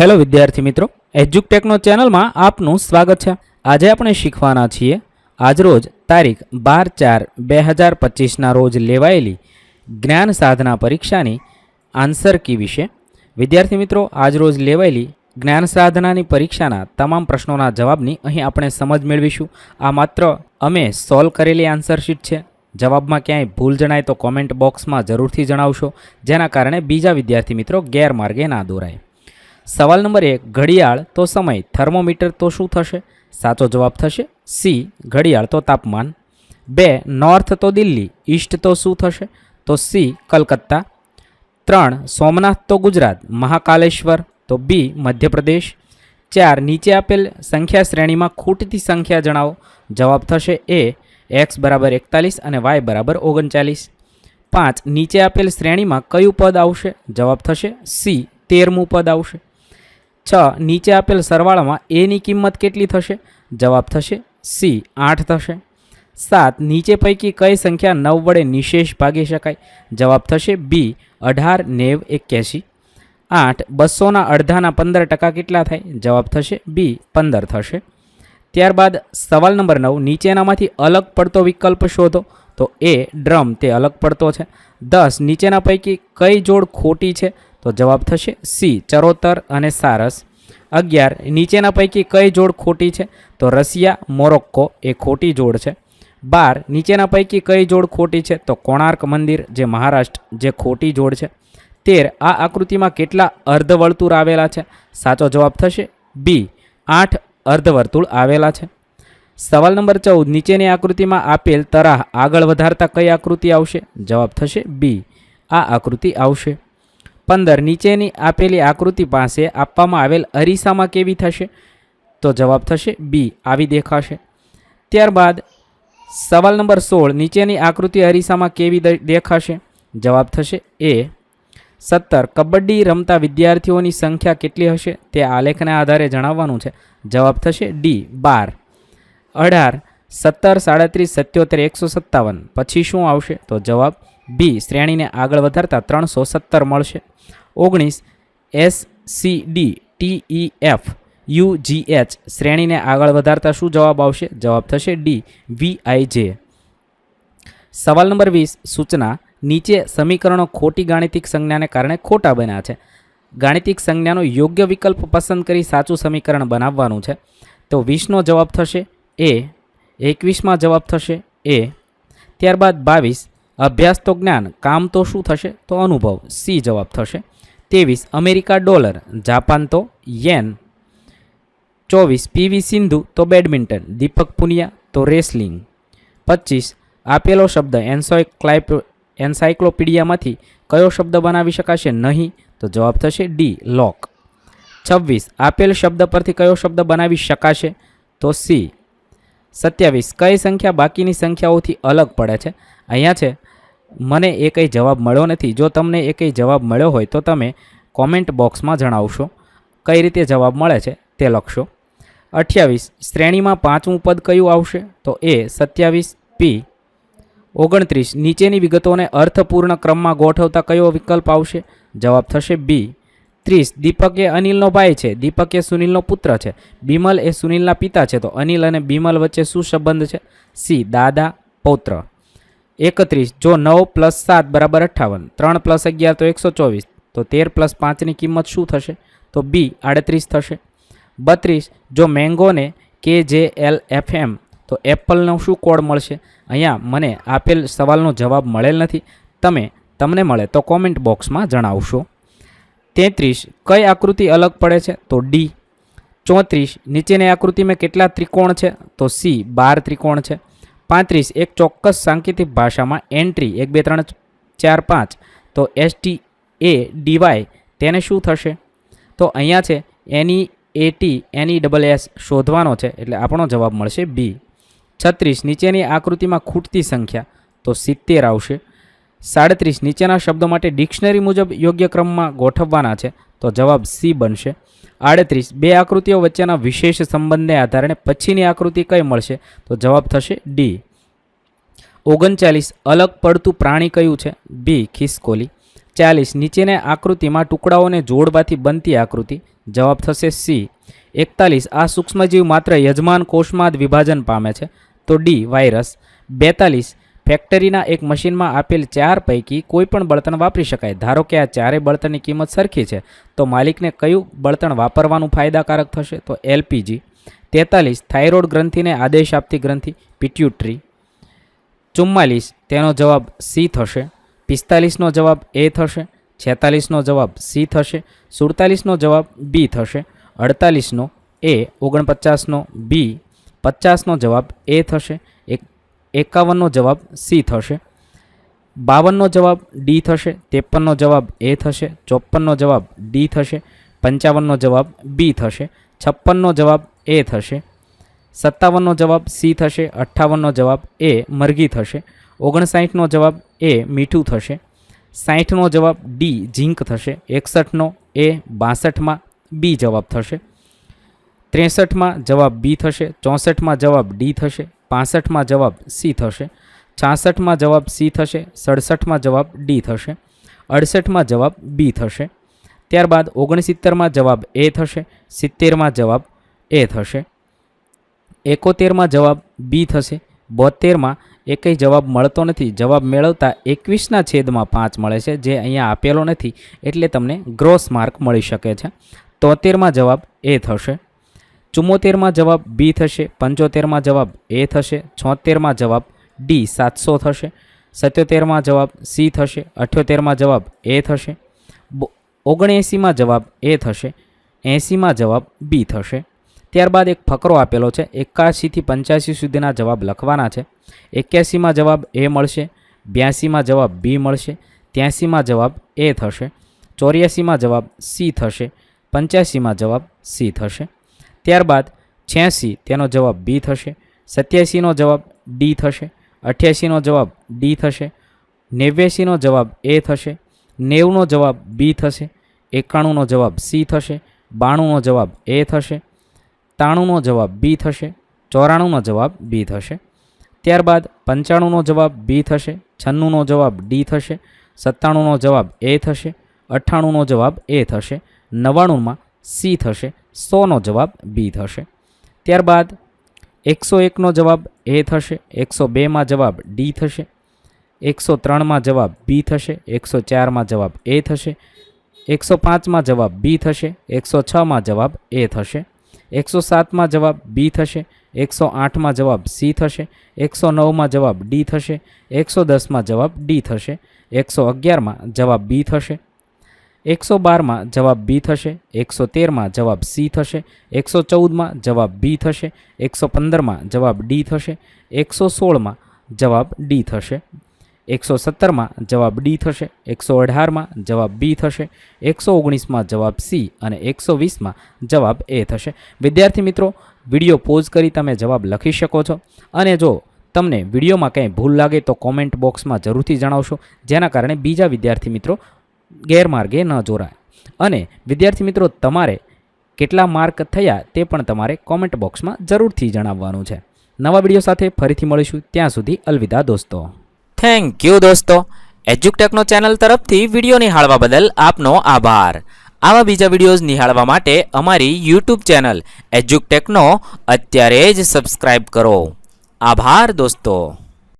Hello વિદ્યાર્થી મિત્રો, એજ્યુકટેકનો ચેનલમાં આપનું સ્વાગત છે. આજે આપણે શીખવાના છીએ, આજરોજ તારીખ બાર ચાર બે હજાર પચીસના રોજ લેવાયેલી જ્ઞાન સાધના પરીક્ષાની આન્સર કી વિશે. વિદ્યાર્થી મિત્રો, આજરોજ લેવાયેલી જ્ઞાન સાધનાની પરીક્ષાના તમામ પ્રશ્નોના જવાબની અહીં આપણે સમજ મેળવીશું. આ માત્ર અમે સોલ્વ કરેલી આન્સર શીટ છે. જવાબમાં ક્યાંય ભૂલ જણાય તો કોમેન્ટ બોક્સમાં જરૂરથી જણાવશો, જેના કારણે બીજા વિદ્યાર્થી મિત્રો ગેરમાર્ગે ના દોરાય. સવાલ નંબર એક, ઘડિયાળ તો સમય, થર્મોમીટર તો શું થશે? સાચો જવાબ થશે સી, ઘડિયાળ તો તાપમાન. બે, નોર્થ તો દિલ્હી, ઈસ્ટ તો શું થશે? તો સી, કલકત્તા. ત્રણ, સોમનાથ તો ગુજરાત, મહાકાલેશ્વર. તો બી, મધ્યપ્રદેશ. ચાર, નીચે આપેલ સંખ્યા શ્રેણીમાં ખૂટતી સંખ્યા જણાવો. જવાબ થશે એ, એક્સ બરાબર એકતાલીસ અને વાય બરાબર ઓગણચાલીસ. પાંચ, નીચે આપેલ શ્રેણીમાં કયું પદ આવશે? જવાબ થશે સી, તેરમું પદ આવશે. છ, નીચે આપેલ સરવાળામાં એની કિંમત કેટલી થશે? જવાબ થશે સી આઠ થશે. સાત, નીચે પૈકી કઈ સંખ્યા નવ વડે નિશેષ ભાગી શકાય? જવાબ થશે બી અઢાર, નેવ, એક્યાસી. આઠ, બસોના અડધાના પંદર ટકા કેટલા થાય? જવાબ થશે બી પંદર થશે. ત્યારબાદ સવાલ નંબર નવ, નીચેનામાંથી અલગ પડતો વિકલ્પ શોધો. તો એ ડ્રમ, તે અલગ પડતો છે. દસ, નીચેના પૈકી કઈ જોડ ખોટી છે? તો જવાબ થશે સી, ચરોતર અને સારસ. અગિયાર, નીચેના પૈકી કઈ જોડ ખોટી છે? તો રશિયા, મોરોક્કો એ ખોટી જોડ છે. બાર, નીચેના પૈકી કઈ જોડ ખોટી છે? તો કોણાર્ક મંદિર જે મહારાષ્ટ્ર જે ખોટી જોડ છે. તેર, આ આકૃતિમાં કેટલા અર્ધવર્તુળ આવેલા છે? સાચો જવાબ થશે બી, આઠ અર્ધવર્તુળ આવેલા છે. સવાલ નંબર ચૌદ, નીચેની આકૃતિમાં આપેલ તરાહ આગળ વધારતા કઈ આકૃતિ આવશે? જવાબ થશે બી, આ આકૃતિ આવશે. પંદર નીચેની આપેલી આકૃતિ પાસે આપવામાં આવેલ અરીસામાં કેવી થશે? તો જવાબ થશે બી, આવી દેખાશે. ત્યારબાદ સવાલ નંબર સોળ, નીચેની આકૃતિ અરીસામાં કેવી દેખાશે? જવાબ થશે એ. સત્તર, કબડ્ડી રમતા વિદ્યાર્થીઓની સંખ્યા કેટલી હશે? તે આલેખના આધારે જણાવવાનું છે. જવાબ થશે ડી, બાર. અઢાર, સત્તર, સાડત્રીસ, સત્યોતેર, એકસો સત્તાવન. પછી શું આવશે? તો જવાબ બી શ્રેણીને આગળ વધારતા ત્રણસો સત્તર મળશે. ઓગણીસ S C D T F U G H શ્રેણીને આગળ વધારતા શું જવાબ આવશે? જવાબ થશે ડી વી આઈ જે. સવાલ નંબર વીસ, સૂચના. નીચે સમીકરણો ખોટી ગાણિતિક સંજ્ઞાને કારણે ખોટા બન્યા છે. ગાણિતિક સંજ્ઞાનો યોગ્ય વિકલ્પ પસંદ કરી સાચું સમીકરણ બનાવવાનું છે. તો વીસનો જવાબ થશે એ, એકવીસમાં જવાબ થશે એ. ત્યારબાદ બાવીસ અભ્યાસ તો જ્ઞાન, કામ તો શું થશે? તો અનુભવ. સી જવાબ થશે. ત્રેવીસ, અમેરિકા ડોલર, જાપાન તો યેન. ચોવીસ પીવી સિંધુ તો બેડમિન્ટન, દીપક પુનિયા તો રેસલિંગ. પચીસ, આપેલો શબ્દ એન્સોક્લાઇપ એન્સાઇક્લોપીડિયામાંથી કયો શબ્દ બનાવી શકાશે? નહીં. તો જવાબ થશે ડી, લોક. છવ્વીસ, આપેલ શબ્દ પરથી કયો શબ્દ બનાવી શકાશે? તો સી. સત્યાવીસ, કઈ સંખ્યા બાકીની સંખ્યાઓથી અલગ પડે છે? અહીંયા છે મને એ કંઈ જવાબ મળ્યો નથી. જો તમને એ કંઈ જવાબ મળ્યો હોય તો તમે કોમેન્ટ બોક્સમાં જણાવશો. કઈ રીતે જવાબ મળે છે તે લખશો. અઠ્યાવીસ, શ્રેણીમાં પાંચમું પદ કયું આવશે? તો એ સત્યાવીસ, પી. ઓગણત્રીસ, નીચેની વિગતોને અર્થપૂર્ણ ક્રમમાં ગોઠવતા કયો વિકલ્પ આવશે? જવાબ થશે બી. ત્રીસ, દીપક એ અનિલનો ભાઈ છે. દીપક એ સુનિલનો પુત્ર છે. બિમલ એ સુનિલના પિતા છે. તો અનિલ અને બિમલ વચ્ચે શું સંબંધ છે? સી, દાદા, પૌત્ર. એકત્રીસ, જો નવ પ્લસ સાત બરાબર અઠ્ઠાવન ત્રણ પ્લસ અગિયાર તો એકસો ચોવીસ, તો તેર પ્લસ પાંચની કિંમત શું થશે? તો બી આડત્રીસ થશે. બત્રીસ, જો મેંગોને કે જે એલ એફ એમ તો એપલનો શું કોડ મળશે? અહીંયા મને આપેલ સવાલનો જવાબ મળેલ નથી. તમે, તમને મળે તો કોમેન્ટ બોક્સમાં જણાવશો. તેત્રીસ, કઈ આકૃતિ અલગ પડે છે? તો ડી. ચોત્રીસ, નીચેની આકૃતિમાં કેટલા ત્રિકોણ છે? તો સી, બાર ત્રિકોણ છે. પાંત્રીસ, એક ચોક્કસ સાંકેતિક ભાષામાં એન્ટ્રી, એક, બે, ત્રણ, ચાર, પાંચ, તો એસ ટી એ ડીવાય તેને શું થશે? તો અહીંયા છે એની એ ટી એની ડબલ એસ શોધવાનો છે, એટલે આપણો જવાબ મળશે બી છત્રીસ, નીચેની આકૃતિમાં ખૂટતી સંખ્યા, તો સિત્તેર આવશે. સાડત્રીસ નીચેના શબ્દો માટે ડિક્શનરી મુજબ યોગ્ય ક્રમમાં ગોઠવવાના છે. તો જવાબ સી બનશે. આડત્રીસ, બે આકૃતિઓ વચ્ચેના વિશેષ સંબંધને આધારે પછીની આકૃતિ કઈ મળશે? તો જવાબ થશે ડી. ઓગણચાલીસ, અલગ પડતું પ્રાણી કયું છે? બી, ખિસકોલી. ચાલીસ, નીચેની આકૃતિમાં ટુકડાઓને જોડવાથી બનતી આકૃતિ. જવાબ થશે સી. એકતાલીસ, આ સૂક્ષ્મજીવ માત્ર યજમાન કોષમાં જ વિભાજન પામે છે. તો ડી, વાયરસ. બેતાલીસ ફેક્ટરીના એક મશીનમાં આપેલ ચાર પૈકી કોઈ પણ બળતણ વાપરી શકાય. ધારો કે આ ચારેય બળતણની કિંમત સરખી છે, તો માલિકને કયું બળતણ વાપરવાનું ફાયદાકારક થશે? તો એલપીજી. તેતાલીસ, થાઇરોઇડ ગ્રંથિને આદેશ આપતી ગ્રંથિ, પિટ્યુટરી. ચુમ્માલીસ, તેનો જવાબ સી થશે. પિસ્તાલીસનો જવાબ એ થશે. છેતાલીસનો જવાબ સી થશે. સુડતાલીસનો જવાબ બી થશે. અડતાલીસનો એ, ઓગણપચાસનો બી, પચાસનો જવાબ એ થશે. એકાવનનો જવાબ સી થશે. બાવનનો જવાબ ડી થશે. ત્રેપનનો જવાબ એ થશે. ચોપનનો જવાબ ડી થશે. પંચાવનનો જવાબ બી થશે. છપ્પનનો જવાબ એ થશે. સત્તાવનનો જવાબ સી થશે. અઠ્ઠાવનનો જવાબ એ મરઘી થશે. ઓગણસાઠનો જવાબ એ મીઠું થશે. સાઠનો જવાબ ડી ઝીંક થશે. એકસઠનો એ બાસઠમાં બી જવાબ થશે. ત્રેસઠમાં જવાબ બી થશે. ચોસઠમાં જવાબ ડી થશે. પાસઠમાં જવાબ સી થશે. છાસઠમાં જવાબ સી થશે. સડસઠમાં જવાબ ડી થશે. અડસઠમાં જવાબ બી થશે. ત્યારબાદ ઓગણસિત્તેરમાં જવાબ એ થશે. સિત્તેરમાં જવાબ એ થશે. એકોતેરમાં જવાબ બી થશે. બોતેરમાં એકેય જવાબ મળતો નથી. જવાબ મેળવતા એકવીસના છેદમાં પાંચ મળે છે, જે અહીંયા આપેલો નથી, એટલે તમને ગ્રોસ માર્ક મળી શકે છે. તોતેરમાં જવાબ એ થશે. ચુમ્મોતેરમાં જવાબ બી થશે, પંચોતેરમાં જવાબ એ થશે, છોતેરમાં જવાબ ડી સાતસો થશે, સત્યોતેરમાં જવાબ સી થશે, અઠ્યોતેરમાં જવાબ એ થશે ઓગણએંસીમાં જવાબ એ થશે, એંસીમાં જવાબ બી થશે. ત્યારબાદ એક ફકરો આપેલો છે એકાશીથી પંચ્યાસી સુધીના જવાબ લખવાના છે. એક્યાસીમાં જવાબ એ મળશે, બ્યાસીમાં જવાબ બી મળશે, ત્યાંસીમાં જવાબ એ થશે, ચોર્યાસીમાં જવાબ સી થશે, પંચ્યાસીમાં જવાબ સી થશે. ત્યારબાદ છ્યાસી, તેનો જવાબ બી થશે. સત્યાસીનો જવાબ ડી થશે. અઠ્યાસીનો જવાબ ડી થશે. નેવ્યાસીનો જવાબ એ થશે. નેવુંનો જવાબ બી થશે. એકાણુંનો જવાબ સી થશે. બાણુંનો જવાબ એ થશે. ત્રાણુંનો જવાબ બી થશે. ચોરાણુંનો જવાબ બી થશે. ત્યારબાદ પંચાણુંનો જવાબ બી થશે. છન્નુંનો જવાબ ડી થશે. સત્તાણુંનો જવાબ એ થશે. અઠ્ઠાણુંનો જવાબ એ થશે. નવ્વાણુંમાં સી થશે સોનો જવાબ બી થશે ત્યારબાદ એકસો એકનો જવાબ એ થશે એકસો બેમાં જવાબ ડી થશે એકસો ત્રણમાં જવાબ બી થશે એકસો ચારમાં જવાબ એ થશે એકસો પાંચમાં જવાબ બી થશે એકસો છમાં જવાબ એ થશે એકસો સાતમાં જવાબ બી થશે એકસો આઠમાં જવાબ સી થશે એકસો નવમાં જવાબ ડી થશે એકસો દસમાં જવાબ ડી થશે એકસો અગિયારમાં જવાબ બી થશે એકસો બારમાં જવાબ બી થશે, એકસો તેરમાં જવાબ સી થશે, એકસો ચૌદમાં જવાબ બી થશે, એકસો પંદરમાં જવાબ ડી થશે, એકસો સોળમાં જવાબ ડી થશે, એકસો સત્તરમાં જવાબ ડી થશે, એકસો અઢારમાં જવાબ બી થશે, એકસો ઓગણીસમાં જવાબ સી અને એકસો વીસમાં જવાબ એ થશે. વિદ્યાર્થી મિત્રો, વીડિયો પોઝ કરી તમે જવાબ લખી શકો છો અને જો તમને વિડીયોમાં કંઈ ભૂલ લાગે તો કોમેન્ટ બોક્સમાં જરૂરથી જણાવશો. જેના કારણે બીજા વિદ્યાર્થી મિત્રો ગેરમાર્ગે ન જોડાય. અને વિદ્યાર્થી મિત્રો, તમારે કેટલા માર્ક થયા તે પણ તમારે કોમેન્ટ બોક્સમાં જરૂરથી જણાવવાનું છે. નવા વીડિયો સાથે ફરીથી મળીશું. ત્યાં સુધી અલવિદા દોસ્તો. થેન્ક યુ દોસ્તો. એજ્યુકટેકનો ચેનલ તરફથી વીડિયો નિહાળવા બદલ આપનો આભાર. આવા બીજા વિડીયોઝ નિહાળવા માટે અમારી યુટ્યુબ ચેનલ એજ્યુકટેકનો અત્યારે જ સબસ્ક્રાઇબ કરો. આભાર દોસ્તો.